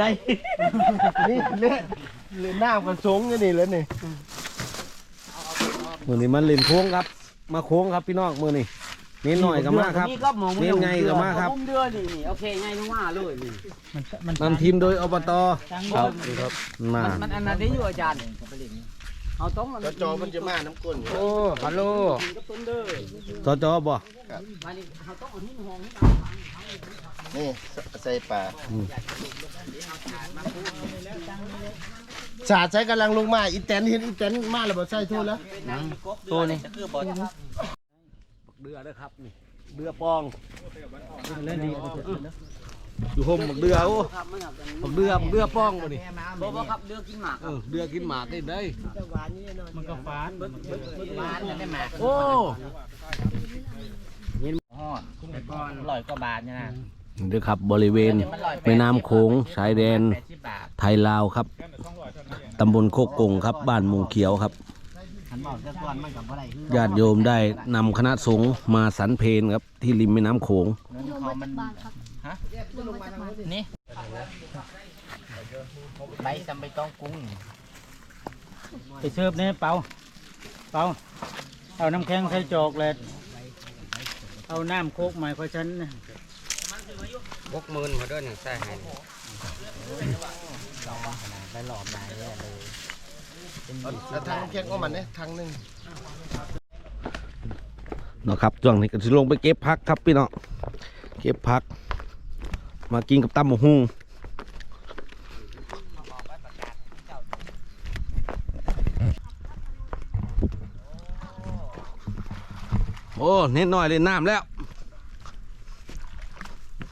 ได้เอาโตได้ นี่เลือดเลือดหน้ามันสูงกันนี่แล้วนี่มือนี้มันเล่นโค้งครับ มาโค้งครับพี่น้องมือนี้นิดหน่อยก็มาครับนี่ก็หมูเล่นไงก็มาครับมุมเดือนี่นี่โอเคไงนึกว่าเลยนี่นำทีมโดยอบตครับมามันมันอันนั้นได้อยู่อาจารย์เอาต้องจอจอมันจะมาน้ำก้นอยู่โอ้ฮัลโหลจอจอบ่มานี่เอาต้องเอาที่ห้อง นี่ใส่ปลาสาดใช้กำลังลงมาอีแตนเห็นอีแตนมาแล้วบ่ใส่ทุ่นแล้วตัวนี้เดือเด้อครับนี่เดือปองอยู่ห่มบักเดือโอ้ครับมันครับบักเดือบักเดือปองบ่นี่บ่บ่ครับเดือกินหมากเออเดือกินหมากได้เด้ยมันก็ฟานฟานกันได้หมากโอ้ฮอดแต่ก่อนร้อยกว่าบาทเนี่ยนะ เด้อครับบริเวณแม่น้ำโขงชายแดนไทยลาวครับตำบลโคกกงครับ บ้านหมูเขียวครับญาติโยมได้นำคณะสงฆ์มาสันเพนครับที่ริมแม่น้ำโขงนี่ใบจำใบตองกุ้งไปเสิร์ฟเนี่ยเปาเปาเอาน้ำแข็งใส่จอกเลยเอาน้ำโคกใหม่เพราะฉันน่ะ บกมืนมาด้วยหนึ่งใส่ให้ไปหลอมนายเลยแล้วทางน้ำแข็งก็มันเนี่ยทางหนึงเนาะครับช่วงนี้ก็จะลงไปเก็บพักครับพี่น้องเก็บพัก มากินกับตำหมูฮุงโอ้เน็ดหน่อยเลยน้ำแล้ว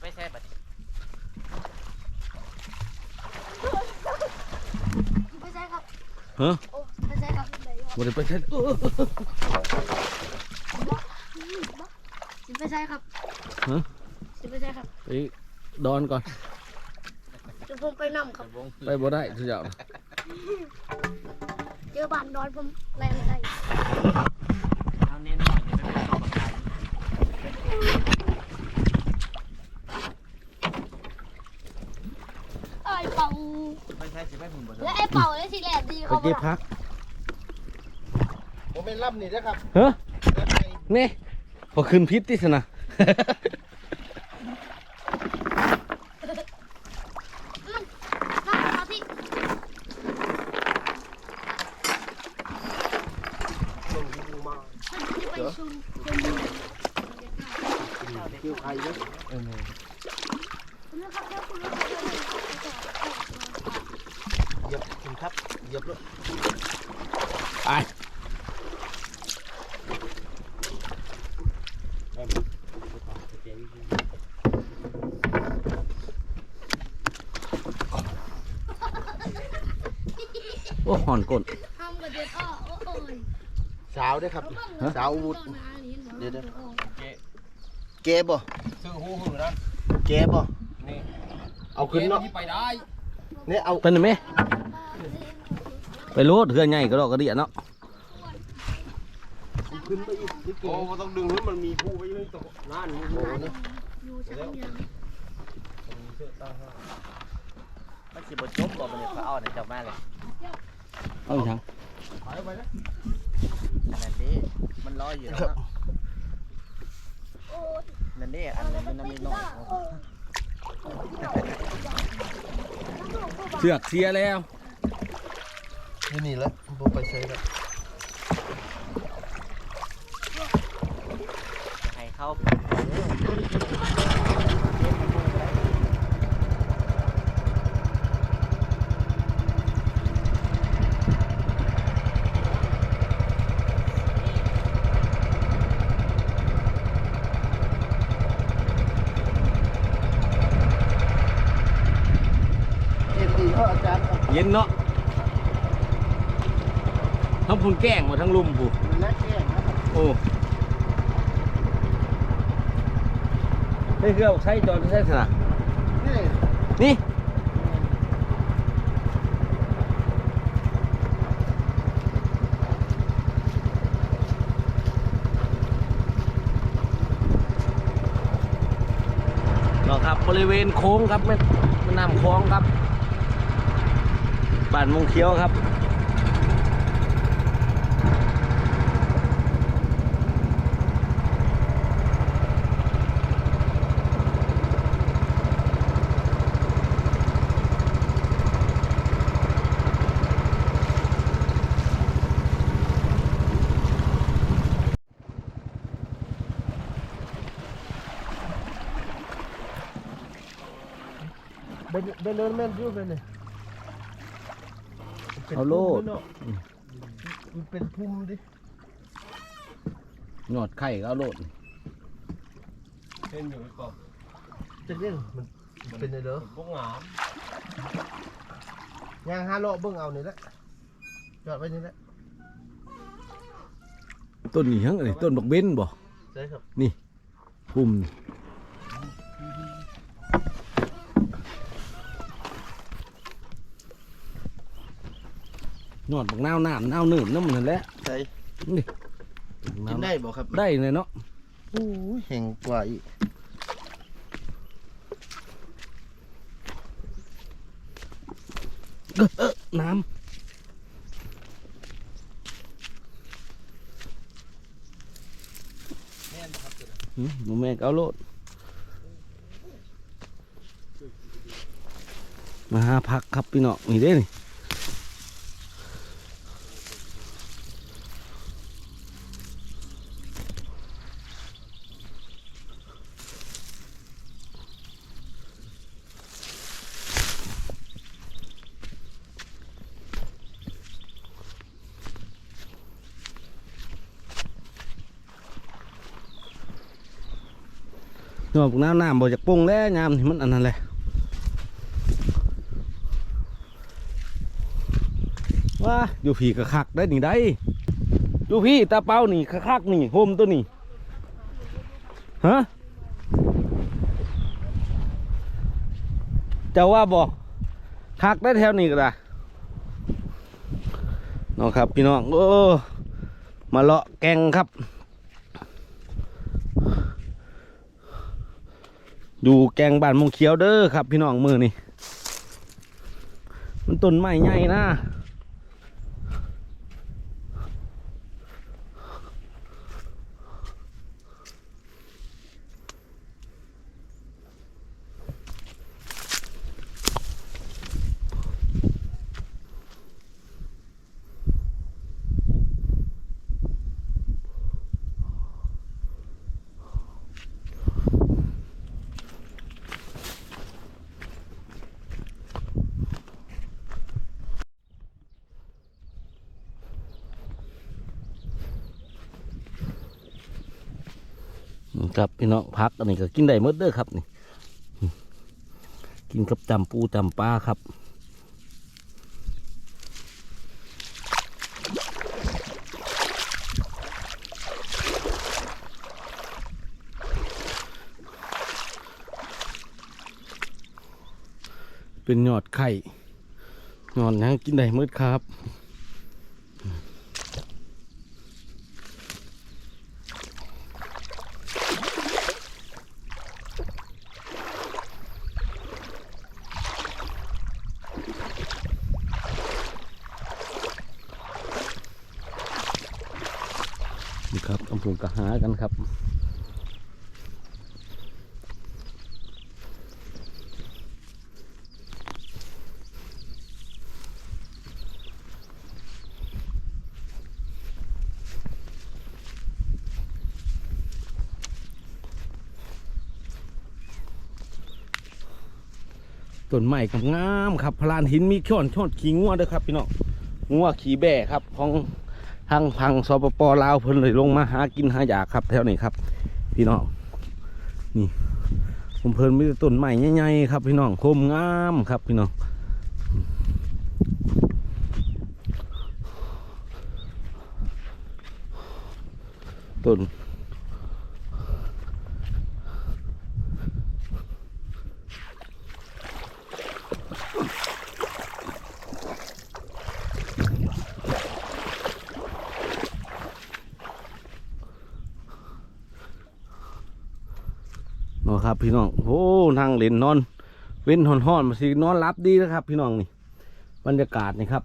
ไปใส่บัตร ไม่ใช่ครับ ฮะโอ้ไม่ใช่ครับบ่ได้ไปใช้เออสิไม่ใช่ครับฮะสิไม่ใช่ครับไปดอนก่อนเดี๋ยวผมไปนำครับ ไปบ่ได้ทุกอย่าง เจอบ้านดอนผมแรงใส่ เอาเน้นหน่อยไม่เป็นตัวประกัน ไอ้เป่า ไม่ใช่สิไม่หุ่นบ่และไอ้เป่าและสีแดงดีไปเขาเก็บพักผมเป็นรับนี่นะครับเฮ้ยแล้วไปนี่พอขึ้นพิษที่สนะ น่ามาที่ ลงที่ดูมา ฉันจะไปชุมชม เกี่ยวไข่เนี่ย คุณนะครับแล้วคุณนะครับ เหยียบถึงครับเหยียบแล้วไปโอ้หอนก้นทำกับเด็กอ้อโอ้ยสาวด้วยครับ สาววุฒเดี๋ยวเกบ่ซื้อหูหือนะเกบ่เอาขึ้นเนาะไปได้นี่เอาไปหน่อยไหม ไปโลดเฮือนใหญ่ก็ดอกกระเดียเนาะขึ้นไปอีกนิดเดียวโอ้ต้องดึงให้มันมีผู้ไว้ให้ตกนั่นโอ้โหนี่อยู่ชั้นเดียวมันสิบ่จบบ่มันเนี่ยเขาเอาเนี่ยจับมาเลยเอาอีกทางอันนั้นดิมันลอยอยู่แล้วเนาะโอ้ยนั่นดิอันนั้นมันมีน้อยเสือกเสียแล้ว นี่นี่แล้วบ่ไปใช้แล้วให้เขาเอ็นดีเขาอาจารย์เย็นเนาะ ทั้งพุ่นแกล้งหมาทั้งลุมผู้นักแข่งนะครับโอ้นี่คือเอาใช้จอนใช้สนะนี่ นี่เนาะครับบริเวณโค้งครับแม่แม่น้ำคลองครับบ้านมงเขียวครับ เบนเบนเดินแม่นอยู่เบนนี่เอาโลด มันเป็นพุ่มดิ หยอดไข่ก็เอาโลดจะเล่นมันเป็นไงเด้อพวกหงามย่างห้าโลเบิ่งเอานี่แหละจอดไว้นี่แหละต้นนี้ยังไงต้นบักเบ้นบ่ใช่ครับ พุ่มนี่ หยอดบักนาวน้ำนาวเนิ่มน้ำมันนั่นแหละใช่นี่กินได้บ่ครับได้เลยเนาะโอ้ยแห่งกว่าอีกน้ำหืมหมูแม่ก็เอาโลดมาหาพักครับพี่น้องนี่เด้นี่ หนวกน้ำน้ำบ่จากปงแล้วยามนี่มันอันนั้นแหละว่าอยู่ผีกระคักได้หนีได้อยู่พี่ตาเป้านี่กระคักนี่โฮมตัวนี่ฮะจ้าว่าบอกคักได้แถวนี้ก็ได้น้องครับพี่น้องโอ้มาเลาะแกงครับ อยู่แกงบ้านมงเขียวเด้อครับ พี่น้องมือนี่มันต้นไม้ใหญ่นะ ครับพี่น้องพักอันนี้ก็กินได้หมดเด้อครับนี่กินกับจำปูจำปลาครับเป็นยอดไข่ยอดหยังกินได้หมดครับ นี่ครับตำปูกระหากันครับต้นไม้กับงามครับพลานหินมีช่อนช่อนขี้งัวด้วยครับพี่น้องงัวขี้แบ่ครับของ ทางพังสปปลาวเพิ่นเลยลงมาหากินหาอยากครับแถวนี้ครับ พี่น้องนี่ผมเพิ่นมีต่ต้นใหม่ใหญ่ๆครับ พี่น้องคมงามครับพี่น้องต้น ครับ พี่น้องโอ้นั่งเล่นนอน เว้นห่อนๆมาสินอนรับดีนะครับ พี่น้องนี่บรรยากาศนี่ครับ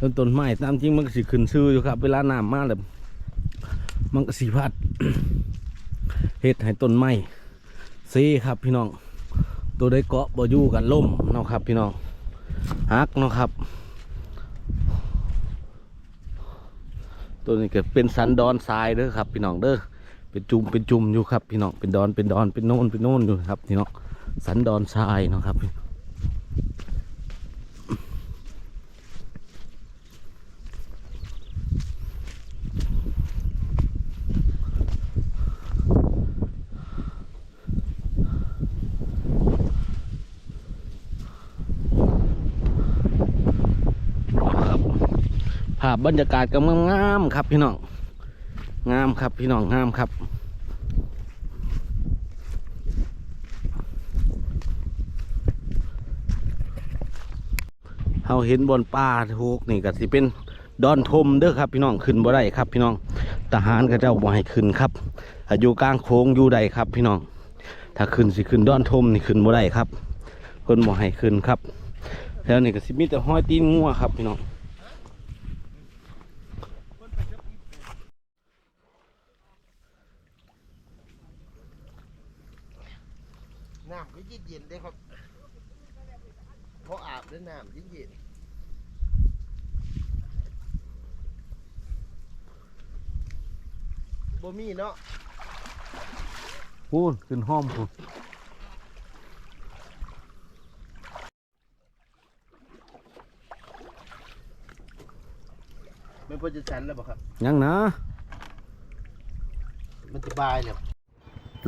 ต้นต้นไม้ตามจริงมันก็สิขึ้นซื้ออยู่ครับ เวลาน้ำมาแล้วมันก็สิพัดเฮ็ดให้ต้นไม้เซครับพี่น้อง ตัวได้เกาะบ่อยู่กันล่มเนาะครับ พี่น้องฮักเนาะครับ ตัวนี้ก็เป็นสันดอนทรายเด้อครับ พี่น้องเด้อเป็นจุ่มเป็นจุ่มอยู่ครับ พี่น้องเป็นดอนเป็นดอนเป็นโน่นเป็นโน่นอยู่ครับพี่น้องสันดอนทรายเนาะครับครับ พบรรยากาศกำลังามครับพี่น้องงามครับพี่น้องงามครับเฮาเห็นบนป่าทูกนี่ก็สิเป็นดอนทมเด้อครับ พี่น้องขึ้นบ่ได้ครับ พี่น้องทหารก็เจ้าบ่ให้ขึ้นครับอยู่กลางโค้งอยู่ใดครับ พี่น้อง ถ้าขึ้นสิขึ้นดอนทมนี่ขึ้นบ่ได้ครับเพิ่นบ่ให้ขึ้นครับ แล้วนี่ก็สิมีแต่ห้อยตีนงัวครับ พี่น้อง น้ำก็เย็นเย็นๆได้ครับเพราะอาบด้วยน้ำเย็นเย็นๆบ่มีเนาะพูนขึ้นห้อมพูนไม่พอจะสันแล้วบ่ครับ ยังนะ มันจะบายเนี่ย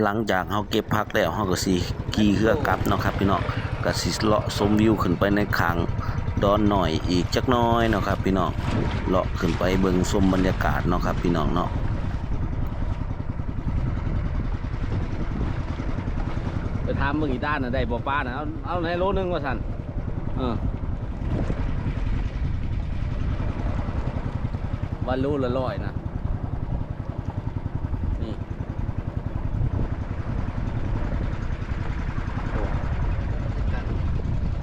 หลังจากเราเก็บพักแล้วเราก็สิ ขี่เรือกลับเนาะครับพี่น้องก็สิเลาะชมวิวขึ้นไปในขางดอนหน่อยอีกจักน้อยเนาะครับพี่น้องเลาะขึ้นไปเบิ่งชมบรรยากาศเนาะครับพี่น้องเนาะไปถามเบิ่งอีด้านน่ะได้บ่ป้าน่ะเอาเอาในโลนึงว่าซั่นเออวันรู้ละร้อยนะนี่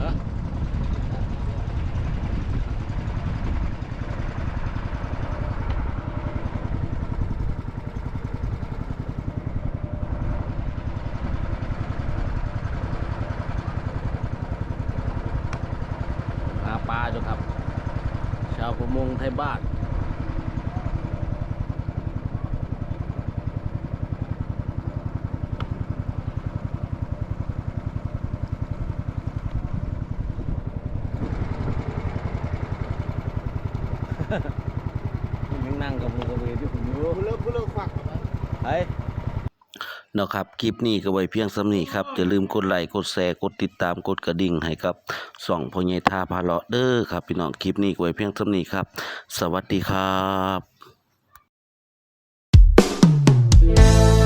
ฮะหาปลาอยู่ครับ ชาวประมงไทยบ้าน ยังนั่งกับมือกับเวที่ผมอยู่กูเลิกกูเลิกฝักแล้วเฮ้ยเนาะครับคลิปนี้ก็ไว้เพียงสำนีครับอย่าลืมกดไลค์กดแชร์กดติดตามกดกระดิ่งให้ครับส่องพ่อใหญ่ท่าพาเลาะเด้อครับพี่น้องคลิปนี้ก็ไว้เพียงสำนีครับ สวัสดีครับ